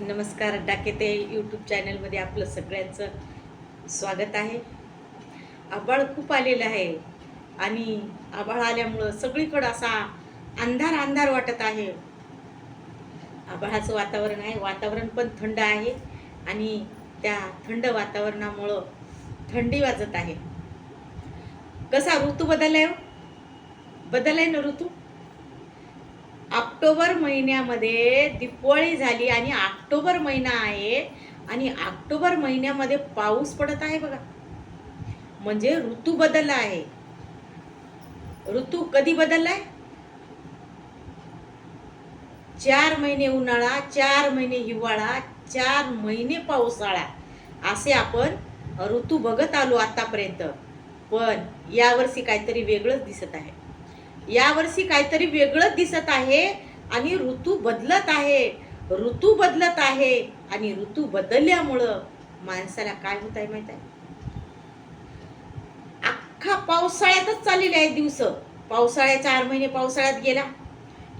नमस्कार डाकेते यूट्यूब चॅनलमध्ये आपलं सगळ्यांचं स्वागत आहे. आबाळ खूप आलेलं आहे आणि आबाळ आल्यामुळं सगळीकडं असा अंधार अंधार वाटत आहे. आबाळाचं वातावरण आहे वातावरण पण थंड आहे आणि त्या थंड वातावरणामुळं थंडी वाजत आहे. कसा ऋतू बदललाय हो? बदललाय ना ऋतू? ऑक्टोबर महिन्यामध्ये दिवाळी झाली आणि ऑक्टोबर महिना आहे आणि ऑक्टोबर महिन्यामध्ये पाऊस पडत आहे बघा. म्हणजे ऋतू बदलला आहे. ऋतू कधी बदललाय? चार महिने उन्हाळा चार महिने हिवाळा चार महिने पावसाळा. असे आपण ऋतू बघत आलो आतापर्यंत. पण यावर्षी काहीतरी वेगळंच दिसत आहे. यावर्षी काहीतरी वेगळंच दिसत आहे आणि ऋतू बदलत आहे. ऋतू बदलत आहे आणि ऋतू बदलल्यामुळं माणसाला काय होत आहे माहीत आहे? अख्खा पावसाळ्यातच चाललेले आहे दिवस. पावसाळ्या चार महिने पावसाळ्यात गेला.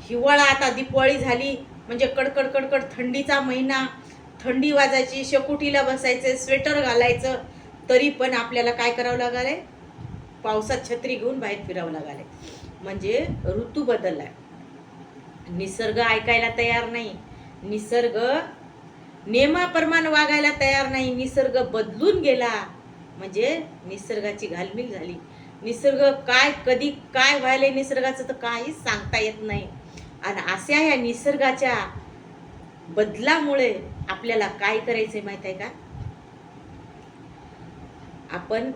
हिवाळा आता दिपवाळी झाली. म्हणजे कडकड कडकड थंडीचा महिना. थंडी वाजायची शेकोटीला बसायचं स्वेटर घालायचं. तरी पण आपल्याला काय करावं लागालंय? पावसात छत्री घेऊन बाहेर फिरावं लागालंय. म्हणजे ऋतू बदललाय. निसर्ग ऐकायला तयार नाही. निसर्ग नियमाप्रमाणे वागायला तयार नाही. निसर्ग बदलून गेला. म्हणजे निसर्गाची घालमील झाली. निसर्ग काय कधी काय व्हायलंय निसर्गाचं तर काहीच सांगता येत नाही. आणि अशा ह्या निसर्गाच्या बदलामुळे आपल्याला काय करायचं माहीत आहे का? आपण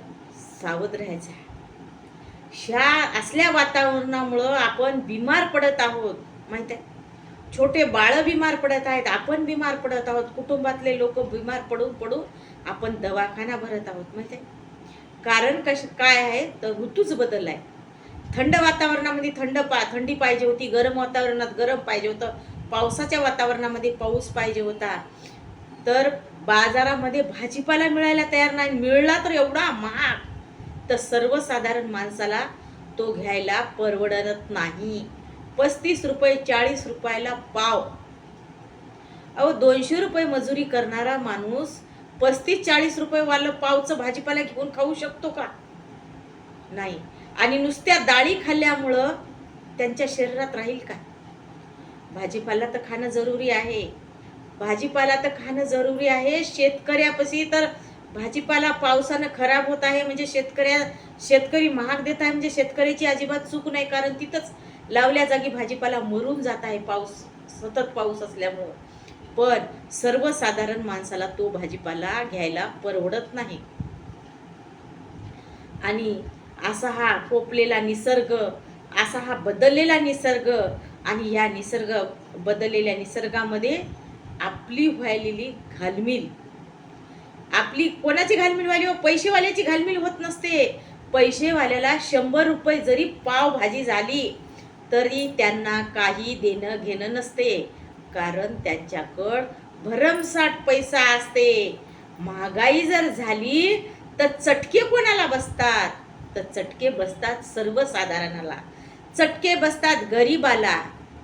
सावध राहायचं. आहे ह्या असल्या वातावरणामुळं आपण बिमार पडत आहोत. माहीत आहे छोटे बाळं बिमार पडत आहेत आपण बिमार पडत आहोत. कुटुंबातले लोक बिमार पडून पडून आपण दवाखाना भरत आहोत. माहिती आहे कारण कश काय आहे? तर ऋतूच बदललाय थंड वातावरणामध्ये थंड पा थंडी पाहिजे होती गरम वातावरणात गरम पाहिजे होतं पावसाच्या वातावरणामध्ये पाऊस पाहिजे होता. तर बाजारामध्ये भाजीपाला मिळायला तयार नाही मिळला तर एवढा महाग. तर सर्वसाधारण माणसाला तो घ्यायला परवडत नाही. पस्तीस रुपये चाळीस रुपयाला पाव. अहो दोनशे रुपये मजुरी करणारा माणूस पस्तीस चाळीस रुपयेवालं पावचं भाजीपाला घेऊन खाऊ शकतो का? नाही. आणि नुसत्या डाळी खाल्ल्यामुळं त्यांच्या शरीरात राहील का भाजीपाला तर खाणं जरुरी आहे. भाजीपाला तर खाणं जरुरी आहे. शेतकऱ्यापाशी तर भाजीपाला पावसानं खराब होत आहे म्हणजे शेतकऱ्या शेतकरी महाग देत आहे म्हणजे शेतकऱ्याची अजिबात चूक नाही कारण तिथंच लावल्या जागी भाजीपाला मरून जात आहे पाऊस सतत पाऊस असल्यामुळं. पण सर्वसाधारण माणसाला तो भाजीपाला घ्यायला परवडत नाही. आणि असा हा पोपलेला निसर्ग असा हा बदललेला निसर्ग आणि या निसर्ग बदललेल्या निसर्गामध्ये आपली व्हायलेली घालमील आपली कोणाची घालमील वाली हो? पैसेवाल्याची घालमिल होत नसते. पैसेवाल्याला शंभर रुपये जरी पाव भाजी झाली तरी त्यांना काही देणं घेणं नसते. कारण त्यांच्याकड भरमसाठ पैसा असते. महागाई जर झाली तर चटके कोणाला बसतात? तर चटके बसतात सर्वसाधारणाला. चटके बसतात गरीबाला.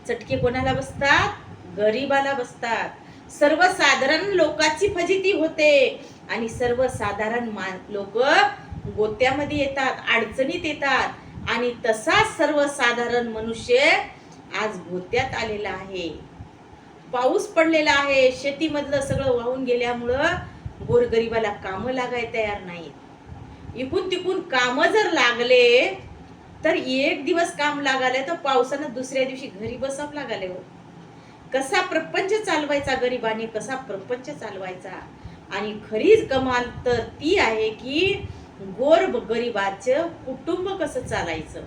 चटके कोणाला बसतात? गरीबाला बसतात. सर्वसाधारण लोकांची फजिती होते. आणि सर्वसाधारण मान लोक गोत्यामध्ये येतात अडचणीत येतात. आणि तसाच सर्वसाधारण मनुष्य आज गोत्यात आलेला आहे. पाऊस पडलेला आहे. शेतीमधलं सगळं वाहून गेल्यामुळं गोरगरिबाला कामं लागायला तयार नाहीत. इकून तिकून कामं जर लागले तर एक दिवस काम लागाले तर पावसानं दुसऱ्या दिवशी घरी बसावं लागाले हो. कसा प्रपंच चालवायचा गरिबाने कसा प्रपंच चालवायचा? आणि खरीच कमाल तर ती आहे की गोर गरिबाचं कुटुंब कसं चालायचं?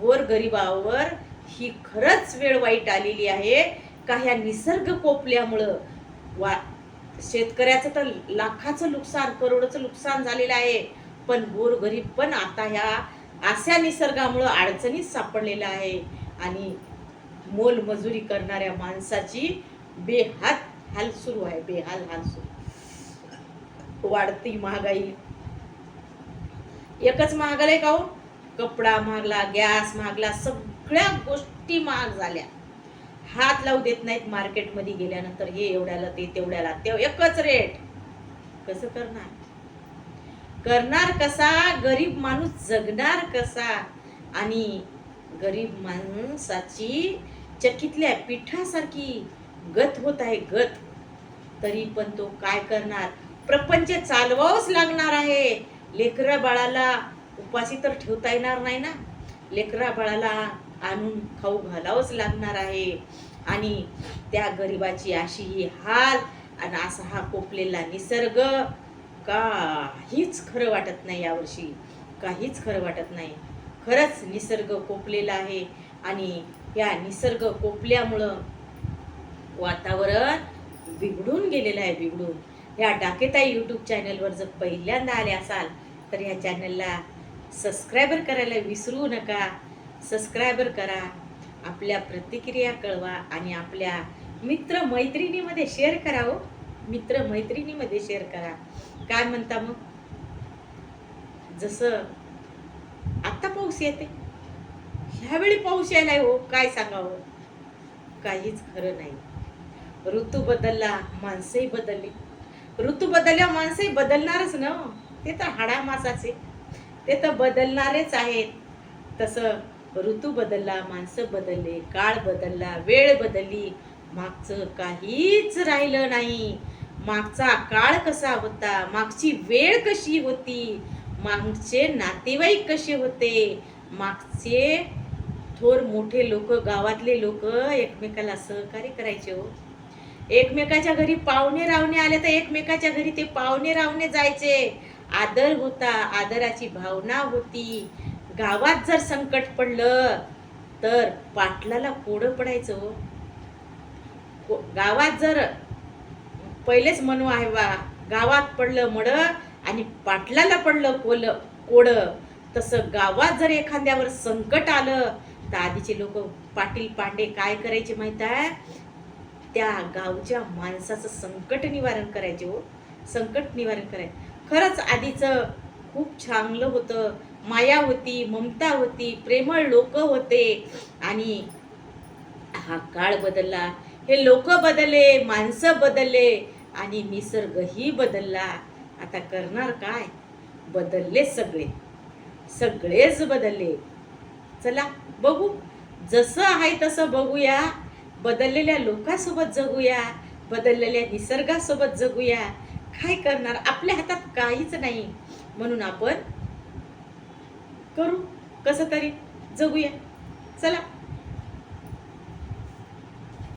गोर गरिबावर ही खरंच वेळ वाईट आलेली आहे. का ह्या निसर्ग कोपल्यामुळं? वा शेतकऱ्याचं तर लाखाचं नुकसान करोडचं नुकसान झालेलं आहे. पण गोर गरीब पण आता ह्या अशा निसर्गामुळं अडचणीत सापडलेला आहे. आणि मोलमजुरी करणाऱ्या माणसाची बेहात हाल सुरू आहे बेहाल हाल सुरू. वाढती महागाई. एकच महागालय का हो? कपडा महागला गॅस महागला सगळ्या गोष्टी महाग झाल्या. हात लावू देत नाहीत मार्केटमध्ये गेल्यानंतर हे एवढ्याला ते तेवढ्याला ते एकच रेट कसं करणार? करणार कसा? गरीब माणूस जगणार कसा? आणि गरीब माणसाची चक्कीतल्या पिठासारखी गत होत आहे गत. तरी पण तो काय करणार? प्रपंच चालवावंच लागणार आहे. लेकरा बाळाला उपाशी तर ठेवता येणार नाही ना? लेकरा बाळाला आणून खाऊ घालावंच लागणार आहे. आणि त्या गरिबाची अशी ही हाल आणि असा हा कोपलेला निसर्ग काहीच खरं वाटत नाही यावर्षी. काहीच खरं वाटत नाही. खरंच निसर्ग कोपलेला आहे. आणि या निसर्ग कोपल्यामुळं वातावरण बिघडून गेलेलं आहे बिघडून. या डाकेताई यूट्यूब चॅनलवर जर पहिल्यांदा आले असाल तर या चॅनलला सबस्क्रायबर करायला विसरू नका. सबस्क्रायबर करा आपल्या प्रतिक्रिया कळवा आणि आपल्या मित्र मैत्रिणीमध्ये शेअर करा हो. मित्र मैत्रिणीमध्ये शेअर करा. काय म्हणता मग? जसं आत्ता पाऊस येते ह्यावेळी पाऊस यायलाय हो काय सांगावं? काहीच खरं नाही. ऋतू बदलला माणसंही बदलली. ऋतू बदलल्या माणसंही बदलणारच ना? ते तर हाडामासाचे. ते तर बदलणारेच आहेत. तसं ऋतू बदलला माणसं बदलले काळ बदलला वेळ बदलली मागचं काहीच राहिलं नाही. मागचा काळ कसा होता? मागची वेळ कशी होती? मागचे नातेवाईक कसे होते? मागचे थोर मोठे लोक गावातले लोक एकमेकाला सहकार्य करायचे हो. एकमेकाच्या घरी पाहुणे रावणे आले तर एकमेकाच्या घरी ते पाहुणे रावणे जायचे. आदर होता आदराची भावना होती. गावात जर संकट पडलं तर पाटलाला कोडं पडायचं हो. को- गावात जर पहिलेच म्हणू आहे बा गावात पडलं मड आणि पाटलाला पडलं कोल कोडं तसं गावात जर एखाद्यावर संकट आलं तर आधीचे लोक पाटील पांडे काय करायचे माहीत आहे? त्या गावच्या माणसाचं संकट निवारण करायचे हो. संकट निवारण करायचे. खरंच आधीचं खूप चांगलं होतं. माया होती ममता होती प्रेमळ लोक होते. आणि हा काळ बदलला. हे लोक बदलले माणसं बदलले आणि निसर्गही बदलला. आता करणार काय? बदलले सगळे. सगळेच बदलले. चला बघू. जसं आहे तसं बघूया. बदललेल्या लोकांसोबत जगूया. बदललेल्या निसर्गासोबत जगूया. काय करणार? आपल्या हातात काहीच नाही. म्हणून आपण करू. कसं तरी जगूया. चला.